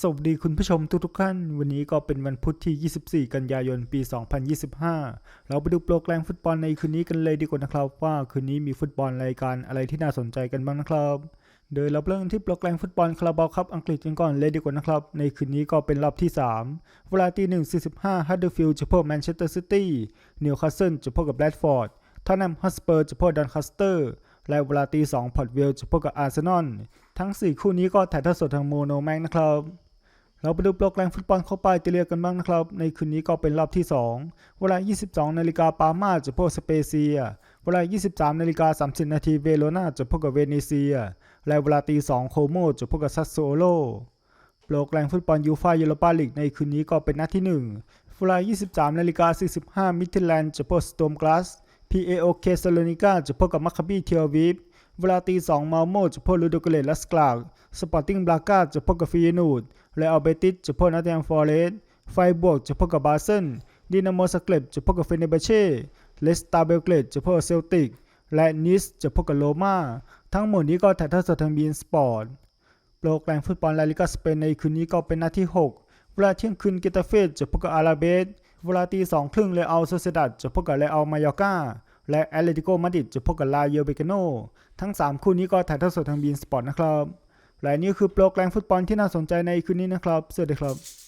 สวัสดีคุณผู้ชมทุกๆท่าน วันนี้ก็เป็นวันพุธที่ 24 กันยายน ปี 2025 เราไปดูโปรแกรมฟุตบอลในคืนนี้กันเลยดีกว่านะครับ ว่าคืนนี้มีฟุตบอลรายการอะไรที่น่าสนใจกันบ้างนะครับ โดยเราเริ่มที่โปรแกรมฟุตบอลคาราบาวครับอังกฤษกันก่อนเลยดีกว่านะครับ ในคืนนี้ก็เป็นรอบที่ 3 เวลาตี1.45ฮัตเดอร์ฟิลด์จะพบแมนเชสเตอร์ซิตี้นิวคาสเซิลจะพบกับแบรดฟอร์ดทอตแนมฮอสเปอร์จะพบดันคัสเตอร์และเวลาตี2พอร์ตเวลจะพบกับอาร์เซนอลทั้ง 4 คู่นี้ก็ถ่ายทอดสดทางโมโนแม็กนะครับ เราไปดูโปรแกรมฟุตบอลเข้าไปเตเลียกันบ้างนะครับ ในคืนนี้ก็เป็นรอบที่ 2 เวลา 22 นาฬิกาปามาจะพบสเปเซีย เวลา 23 นาฬิกา 30 นาทีเวโรนาจะพบกับเวเนเซีย และเวลาตี 2 โคโมจะพบกับซัสโซโล โปรแกรมฟุตบอลยูฟ่ายูโรปาลีกในคืนนี้ก็เป็นนัดที่ 1 เวลา 23 นาฬิกา 45 มิดเทแลนด์จะพบสโตมกลาส PAOK ซาโลนิกาจะพบกับมัคคาบีเทลอาวีฟ เวลาตี2มาโมจะพบลูโดเกเลตและสกลากสปอร์ติ้งบรากาจะพบกับฟิยนูดและอัลเบติสจะพบนัตแตมฟอร์เรสไฟบวกจะพบกับบาเซนดินาโมสเกเลบจะพบกับเฟเนเบเช่เลสตาเบลเกรดจะพบกับเซลติก และนิสจะพบกับโรมาทั้งหมดนี้ก็ถ่ายทอดสดทางบีนสปอร์ตโปรแกรมฟุตบอลลาลิกาสเปนในคืนนี้ก็เป็นนัดที่ 6 เวลาเที่ยงคืนเกตาเฟสจะพบกับอาราเบสเวลาตีสองครึ่งเลอัลโซเซดัดจะพบกับเลอัลมายอกา และแอตเลติโกมาดริดจะพบกับลาเยเบกโนทั้ง 3 คู่นี้ก็ถ่ายทอดสดทางบีนสปอร์ตนะครับและนี่คือโปรแกรมฟุตบอลที่น่าสนใจในคืนนี้นะครับ สวัสดีครับ